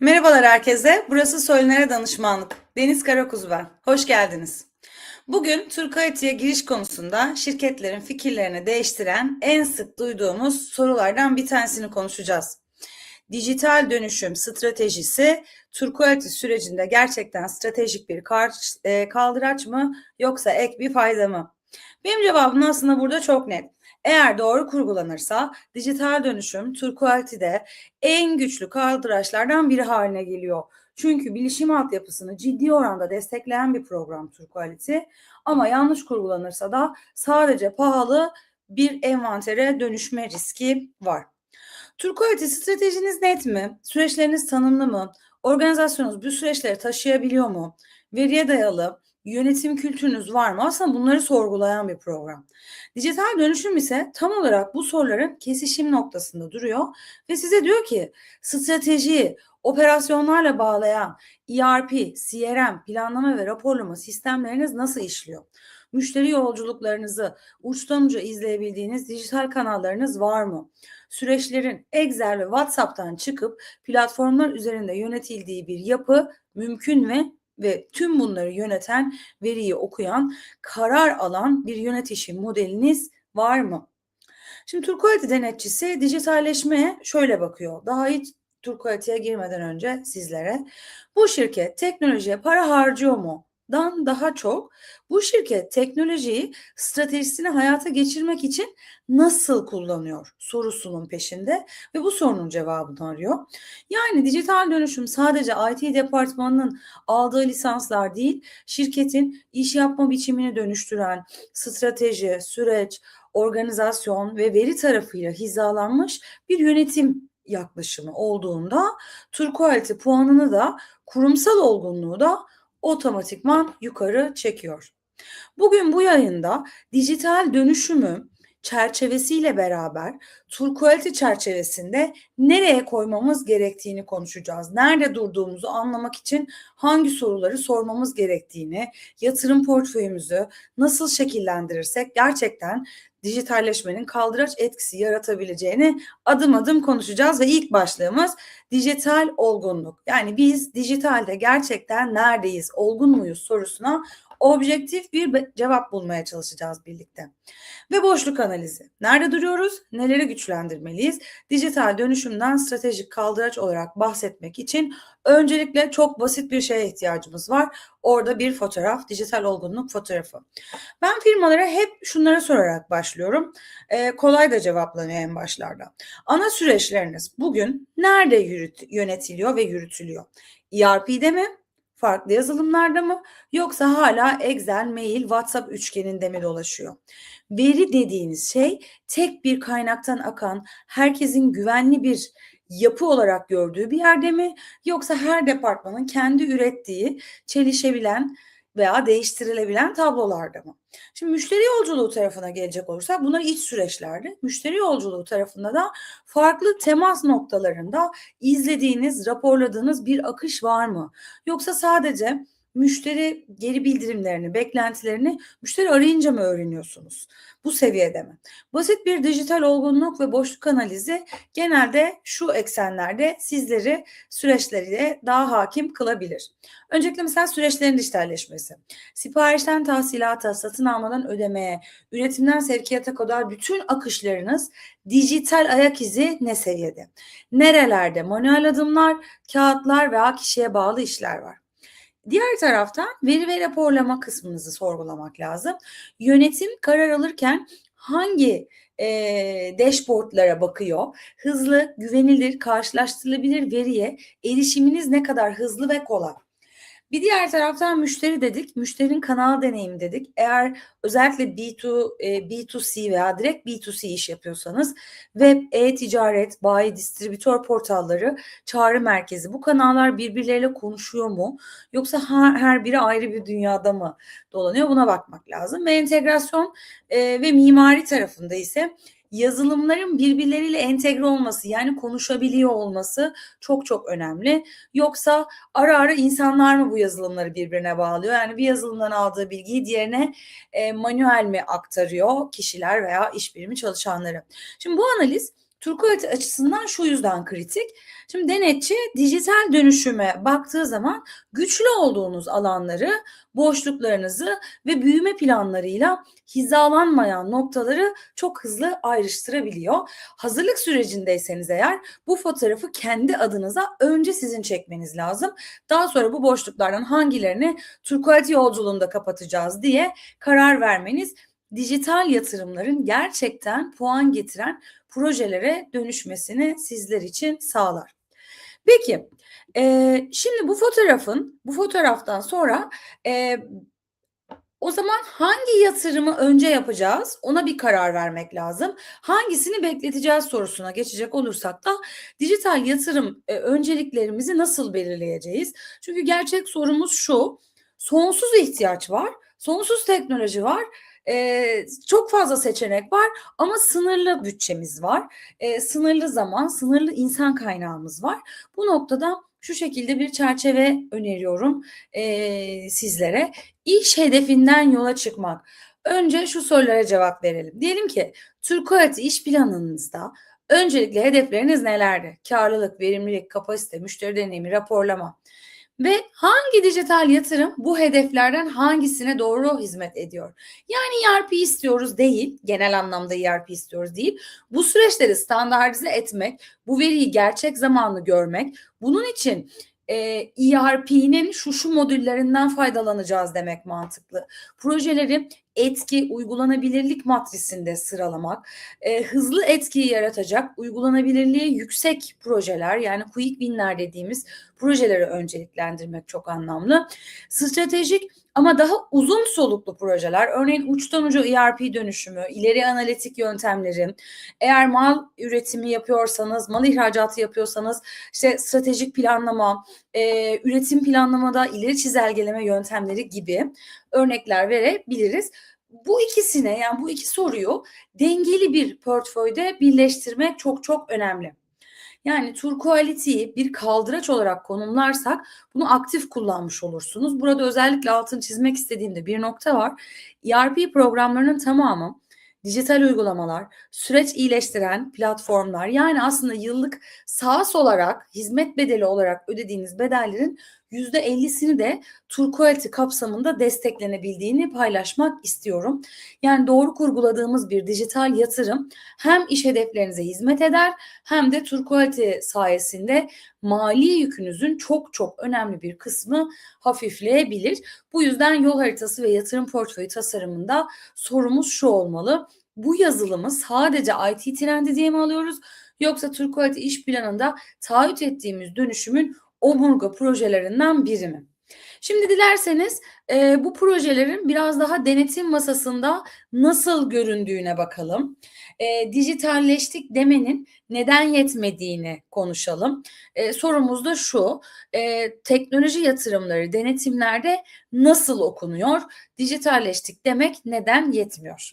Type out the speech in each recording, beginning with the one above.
Merhabalar herkese. Burası Söylenere Danışmanlık. Deniz Karakuz ben. Hoş geldiniz. Bugün Türk IT'ye giriş konusunda şirketlerin fikirlerini değiştiren en sık duyduğumuz sorulardan bir tanesini konuşacağız. Dijital dönüşüm stratejisi Türk IT sürecinde gerçekten stratejik bir e, kaldıraç mı yoksa ek bir fayda mı? Benim cevabım aslında burada çok net. Eğer doğru kurgulanırsa dijital dönüşüm Türk IT'de en güçlü kaldıraçlardan biri haline geliyor. Çünkü bilişim altyapısını ciddi oranda destekleyen bir program Türk Quality. Ama yanlış kurgulanırsa da sadece pahalı bir envantere dönüşme riski var. Türk Quality stratejiniz net mi? Süreçleriniz tanımlı mı? Organizasyonunuz bu süreçleri taşıyabiliyor mu? Veriye dayalı yönetim kültürünüz var mı? Aslında bunları sorgulayan bir program. Dijital dönüşüm ise tam olarak bu soruların kesişim noktasında duruyor ve size diyor ki stratejiyi operasyonlarla bağlayan ERP, CRM, planlama ve raporlama sistemleriniz nasıl işliyor? Müşteri yolculuklarınızı uçtan uca izleyebildiğiniz dijital kanallarınız var mı? Süreçlerin Excel ve WhatsApp'tan çıkıp platformlar üzerinde yönetildiği bir yapı mümkün ve ve tüm bunları yöneten, veriyi okuyan, karar alan bir yönetişim modeliniz var mı? Şimdi Türk Quality denetçisi dijitalleşmeye şöyle bakıyor. Daha hiç Türk Quality'ye girmeden önce sizlere. Bu şirket teknolojiye para harcıyor mu? Dan daha çok bu şirket teknolojiyi stratejisini hayata geçirmek için nasıl kullanıyor sorusunun peşinde ve bu sorunun cevabını arıyor. Yani dijital dönüşüm sadece IT departmanının aldığı lisanslar değil, şirketin iş yapma biçimini dönüştüren strateji, süreç, organizasyon ve veri tarafıyla hizalanmış bir yönetim yaklaşımı olduğunda Türk Quality puanını da kurumsal olgunluğu da otomatikman yukarı çekiyor. Bugün bu yayında dijital dönüşümü çerçevesiyle beraber Tur Quality çerçevesinde nereye koymamız gerektiğini konuşacağız. Nerede durduğumuzu anlamak için hangi soruları sormamız gerektiğini, yatırım portföyümüzü nasıl şekillendirirsek gerçekten dijitalleşmenin kaldıraç etkisi yaratabileceğini adım adım konuşacağız ve ilk başlığımız dijital olgunluk. Yani biz dijitalde gerçekten neredeyiz, olgun muyuz sorusuna objektif bir cevap bulmaya çalışacağız birlikte. Ve boşluk analizi. Nerede duruyoruz? Neleri güçlendirmeliyiz? Dijital dönüşümden stratejik kaldıraç olarak bahsetmek için öncelikle çok basit bir şeye ihtiyacımız var. Orada bir fotoğraf, dijital olgunluk fotoğrafı. Ben firmalara hep şunları sorarak başlıyorum. Ee, kolay da cevaplanıyor en başlarda. Ana süreçleriniz bugün nerede yürüt, yönetiliyor ve yürütülüyor? ERP'de mi? Farklı yazılımlarda mı yoksa hala Excel, mail, WhatsApp üçgeninde mi dolaşıyor? Veri dediğiniz şey tek bir kaynaktan akan, herkesin güvenli bir yapı olarak gördüğü bir yerde mi yoksa her departmanın kendi ürettiği, çelişebilen veya değiştirilebilen tablolarda mı? Şimdi müşteri yolculuğu tarafına gelecek olursak bunlar iç süreçlerde. Müşteri yolculuğu tarafında da farklı temas noktalarında izlediğiniz, raporladığınız bir akış var mı? Yoksa sadece müşteri geri bildirimlerini, beklentilerini müşteri arayınca mı öğreniyorsunuz? Bu seviyede mi? Basit bir dijital olgunluk ve boşluk analizi genelde şu eksenlerde sizleri süreçleriyle daha hakim kılabilir. Öncelikle mesela süreçlerin dijitalleşmesi. Siparişten tahsilata, satın almadan ödemeye, üretimden sevkiyata kadar bütün akışlarınız dijital ayak izi ne seviyede? Nerelerde manuel adımlar, kağıtlar veya kişiye bağlı işler var? Diğer taraftan veri ve raporlama kısmınızı sorgulamak lazım. Yönetim karar alırken hangi e, dashboardlara bakıyor? Hızlı, güvenilir, karşılaştırılabilir veriye erişiminiz ne kadar hızlı ve kolay? Bir diğer taraftan müşteri dedik, müşterinin kanal deneyimi dedik. Eğer özellikle B2, e, B2C veya direkt B2C iş yapıyorsanız web, e-ticaret, bayi, distribütör portalları, çağrı merkezi bu kanallar birbirleriyle konuşuyor mu? Yoksa her, her biri ayrı bir dünyada mı dolanıyor? Buna bakmak lazım. Ve entegrasyon e, ve mimari tarafında ise yazılımların birbirleriyle entegre olması yani konuşabiliyor olması çok çok önemli. Yoksa ara ara insanlar mı bu yazılımları birbirine bağlıyor? Yani bir yazılımdan aldığı bilgiyi diğerine e, manuel mi aktarıyor kişiler veya iş birimi çalışanları? Şimdi bu analiz Turkuaz açısından şu yüzden kritik. Şimdi denetçi dijital dönüşüme baktığı zaman güçlü olduğunuz alanları, boşluklarınızı ve büyüme planlarıyla hizalanmayan noktaları çok hızlı ayrıştırabiliyor. Hazırlık sürecindeyseniz eğer bu fotoğrafı kendi adınıza önce sizin çekmeniz lazım. Daha sonra bu boşluklardan hangilerini Turkuaz yolculuğunda kapatacağız diye karar vermeniz dijital yatırımların gerçekten puan getiren projelere dönüşmesini sizler için sağlar. Peki, e, şimdi bu fotoğrafın, bu fotoğraftan sonra e, o zaman hangi yatırımı önce yapacağız? Ona bir karar vermek lazım. Hangisini bekleteceğiz sorusuna geçecek olursak da dijital yatırım e, önceliklerimizi nasıl belirleyeceğiz? Çünkü gerçek sorumuz şu. Sonsuz ihtiyaç var, sonsuz teknoloji var e, çok fazla seçenek var ama sınırlı bütçemiz var. E, sınırlı zaman, sınırlı insan kaynağımız var. Bu noktada şu şekilde bir çerçeve öneriyorum e, sizlere. İş hedefinden yola çıkmak. Önce şu sorulara cevap verelim. Diyelim ki Türkoğatı iş planınızda öncelikle hedefleriniz nelerdi? Karlılık, verimlilik, kapasite, müşteri deneyimi, raporlama. Ve hangi dijital yatırım bu hedeflerden hangisine doğru hizmet ediyor? Yani ERP istiyoruz değil, genel anlamda ERP istiyoruz değil. Bu süreçleri standartize etmek, bu veriyi gerçek zamanlı görmek, bunun için e, ERP'nin şu şu modüllerinden faydalanacağız demek mantıklı. Projeleri etki, uygulanabilirlik matrisinde sıralamak, e, hızlı etkiyi yaratacak, uygulanabilirliği yüksek projeler yani quick winler dediğimiz projeleri önceliklendirmek çok anlamlı. Stratejik ama daha uzun soluklu projeler, örneğin uçtan uca ERP dönüşümü, ileri analitik yöntemleri, eğer mal üretimi yapıyorsanız, mal ihracatı yapıyorsanız, işte stratejik planlama, e, üretim planlamada ileri çizelgeleme yöntemleri gibi örnekler verebiliriz. Bu ikisine yani bu iki soruyu dengeli bir portföyde birleştirmek çok çok önemli. Yani Turquality'yi bir kaldıraç olarak konumlarsak bunu aktif kullanmış olursunuz. Burada özellikle altını çizmek istediğimde bir nokta var. ERP programlarının tamamı dijital uygulamalar, süreç iyileştiren platformlar yani aslında yıllık SaaS olarak hizmet bedeli olarak ödediğiniz bedellerin %50'sini de Turquoise kapsamında desteklenebildiğini paylaşmak istiyorum. Yani doğru kurguladığımız bir dijital yatırım hem iş hedeflerinize hizmet eder hem de Turquoise sayesinde mali yükünüzün çok çok önemli bir kısmı hafifleyebilir. Bu yüzden yol haritası ve yatırım portföyü tasarımında sorumuz şu olmalı. Bu yazılımı sadece IT trendi diye mi alıyoruz? Yoksa Turquoise iş planında taahhüt ettiğimiz dönüşümün omurga projelerinden biri mi? Şimdi dilerseniz e, bu projelerin biraz daha denetim masasında nasıl göründüğüne bakalım. E, dijitalleştik demenin neden yetmediğini konuşalım. E, sorumuz da şu, e, teknoloji yatırımları denetimlerde nasıl okunuyor? Dijitalleştik demek neden yetmiyor?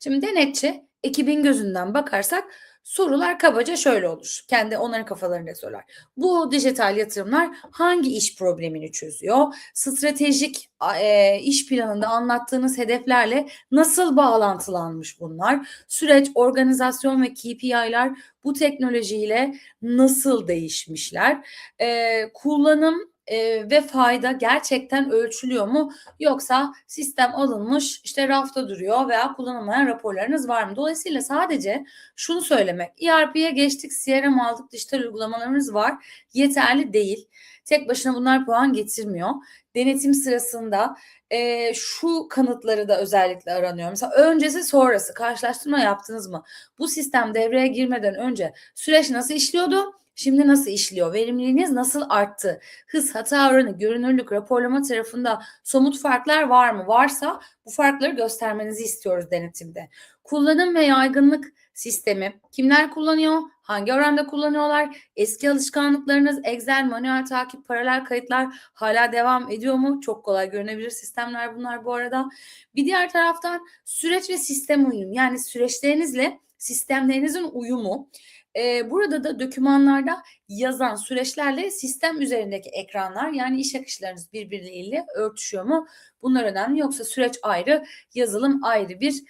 Şimdi denetçi ekibin gözünden bakarsak sorular kabaca şöyle olur. Kendi onların kafalarında sorular. Bu dijital yatırımlar hangi iş problemini çözüyor? Stratejik e, iş planında anlattığınız hedeflerle nasıl bağlantılanmış bunlar? Süreç, organizasyon ve KPI'ler bu teknolojiyle nasıl değişmişler? E, kullanım e, ve fayda gerçekten ölçülüyor mu? Yoksa sistem alınmış işte rafta duruyor veya kullanılmayan raporlarınız var mı? Dolayısıyla sadece şunu söylemek. ERP'ye geçtik, CRM aldık, dijital uygulamalarımız var. Yeterli değil. Tek başına bunlar puan getirmiyor. Denetim sırasında e, şu kanıtları da özellikle aranıyor. Mesela öncesi sonrası karşılaştırma yaptınız mı? Bu sistem devreye girmeden önce süreç nasıl işliyordu? Şimdi nasıl işliyor? Verimliliğiniz nasıl arttı? Hız, hata oranı, görünürlük, raporlama tarafında somut farklar var mı? Varsa bu farkları göstermenizi istiyoruz denetimde. Kullanım ve yaygınlık sistemi kimler kullanıyor? Hangi oranda kullanıyorlar? Eski alışkanlıklarınız Excel, manuel takip, paralel kayıtlar hala devam ediyor mu? Çok kolay görünebilir sistemler bunlar bu arada. Bir diğer taraftan süreç ve sistem uyum yani süreçlerinizle sistemlerinizin uyumu. E, burada da dokümanlarda yazan süreçlerle sistem üzerindeki ekranlar yani iş akışlarınız birbirleriyle örtüşüyor mu? Bunlar önemli yoksa süreç ayrı, yazılım ayrı bir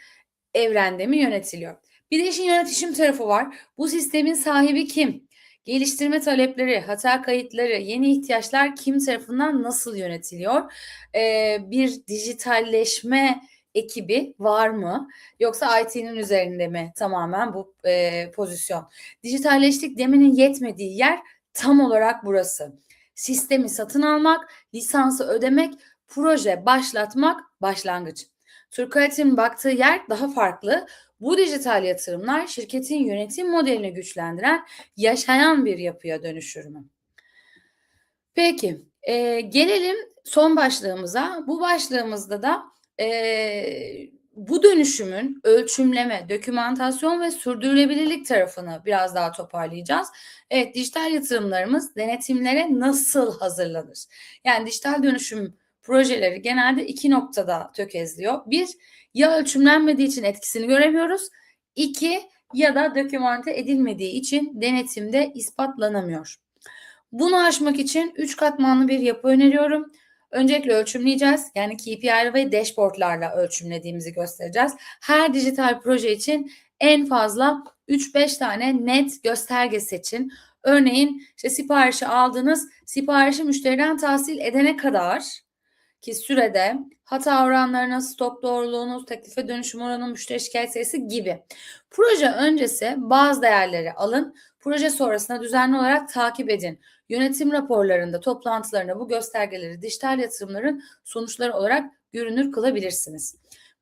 evrende mi yönetiliyor? Bir de işin yönetişim tarafı var. Bu sistemin sahibi kim? Geliştirme talepleri, hata kayıtları, yeni ihtiyaçlar kim tarafından nasıl yönetiliyor? Ee, bir dijitalleşme ekibi var mı? Yoksa IT'nin üzerinde mi tamamen bu e, pozisyon? Dijitalleştik demenin yetmediği yer tam olarak burası. Sistemi satın almak, lisansı ödemek, proje başlatmak başlangıç. Turkalit'in baktığı yer daha farklı. Bu dijital yatırımlar şirketin yönetim modelini güçlendiren yaşayan bir yapıya dönüşür mü? Peki, e, gelelim son başlığımıza. Bu başlığımızda da e, bu dönüşümün ölçümleme, dokümantasyon ve sürdürülebilirlik tarafını biraz daha toparlayacağız. Evet, dijital yatırımlarımız denetimlere nasıl hazırlanır? Yani dijital dönüşüm projeleri genelde iki noktada tökezliyor. Bir, ya ölçümlenmediği için etkisini göremiyoruz. İki, ya da dokümante edilmediği için denetimde ispatlanamıyor. Bunu aşmak için üç katmanlı bir yapı öneriyorum. Öncelikle ölçümleyeceğiz. Yani KPI ve dashboardlarla ölçümlediğimizi göstereceğiz. Her dijital proje için en fazla 3-5 tane net gösterge seçin. Örneğin işte siparişi aldınız, siparişi müşteriden tahsil edene kadar ki sürede hata oranlarına, stok doğruluğunu, teklife dönüşüm oranı, müşteri şikayet sayısı gibi. Proje öncesi bazı değerleri alın, proje sonrasında düzenli olarak takip edin. Yönetim raporlarında, toplantılarında bu göstergeleri dijital yatırımların sonuçları olarak görünür kılabilirsiniz.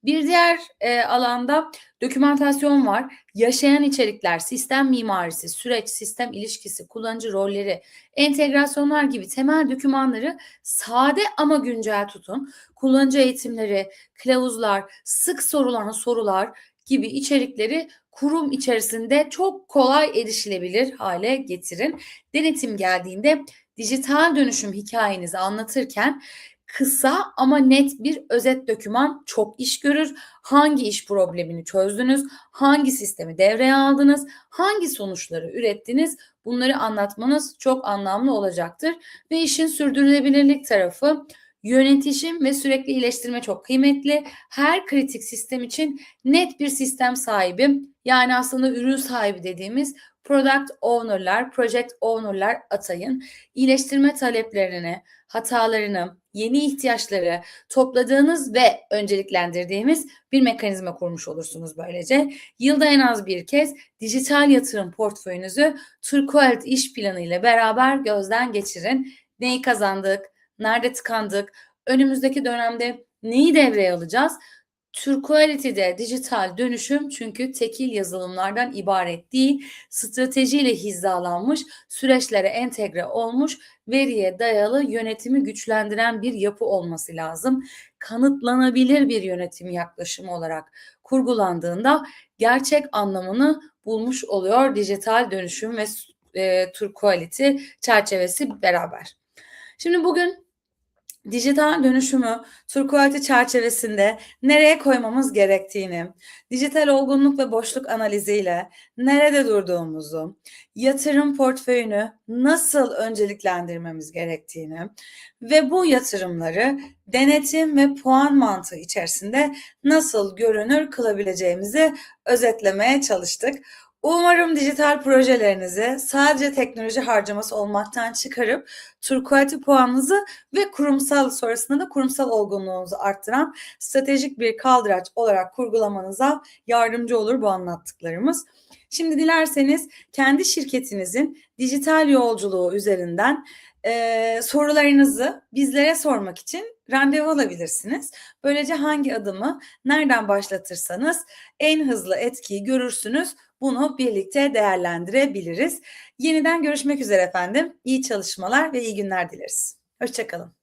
Bir diğer e, alanda dokümantasyon var. Yaşayan içerikler, sistem mimarisi, süreç, sistem ilişkisi, kullanıcı rolleri, entegrasyonlar gibi temel dokümanları sade ama güncel tutun. Kullanıcı eğitimleri, kılavuzlar, sık sorulan sorular gibi içerikleri kurum içerisinde çok kolay erişilebilir hale getirin. Denetim geldiğinde dijital dönüşüm hikayenizi anlatırken kısa ama net bir özet doküman çok iş görür. Hangi iş problemini çözdünüz? Hangi sistemi devreye aldınız? Hangi sonuçları ürettiniz? Bunları anlatmanız çok anlamlı olacaktır. Ve işin sürdürülebilirlik tarafı Yönetişim ve sürekli iyileştirme çok kıymetli. Her kritik sistem için net bir sistem sahibi yani aslında ürün sahibi dediğimiz product owner'lar, project owner'lar atayın. İyileştirme taleplerini, hatalarını, yeni ihtiyaçları topladığınız ve önceliklendirdiğimiz bir mekanizma kurmuş olursunuz böylece. Yılda en az bir kez dijital yatırım portföyünüzü Turquoise iş planı ile beraber gözden geçirin. Neyi kazandık, nerede tıkandık, önümüzdeki dönemde neyi devreye alacağız? Turquality'de dijital dönüşüm çünkü tekil yazılımlardan ibaret değil, stratejiyle hizalanmış, süreçlere entegre olmuş, veriye dayalı yönetimi güçlendiren bir yapı olması lazım. Kanıtlanabilir bir yönetim yaklaşımı olarak kurgulandığında gerçek anlamını bulmuş oluyor dijital dönüşüm ve e, Turquality çerçevesi beraber. Şimdi bugün dijital dönüşümü Turquoise çerçevesinde nereye koymamız gerektiğini, dijital olgunluk ve boşluk analiziyle nerede durduğumuzu, yatırım portföyünü nasıl önceliklendirmemiz gerektiğini ve bu yatırımları denetim ve puan mantığı içerisinde nasıl görünür kılabileceğimizi özetlemeye çalıştık. Umarım dijital projelerinizi sadece teknoloji harcaması olmaktan çıkarıp Turquoise puanınızı ve kurumsal sonrasında da kurumsal olgunluğunuzu arttıran stratejik bir kaldıraç olarak kurgulamanıza yardımcı olur bu anlattıklarımız. Şimdi dilerseniz kendi şirketinizin dijital yolculuğu üzerinden e, sorularınızı bizlere sormak için randevu alabilirsiniz. Böylece hangi adımı nereden başlatırsanız en hızlı etkiyi görürsünüz. Bunu birlikte değerlendirebiliriz. Yeniden görüşmek üzere efendim. İyi çalışmalar ve iyi günler dileriz. Hoşçakalın.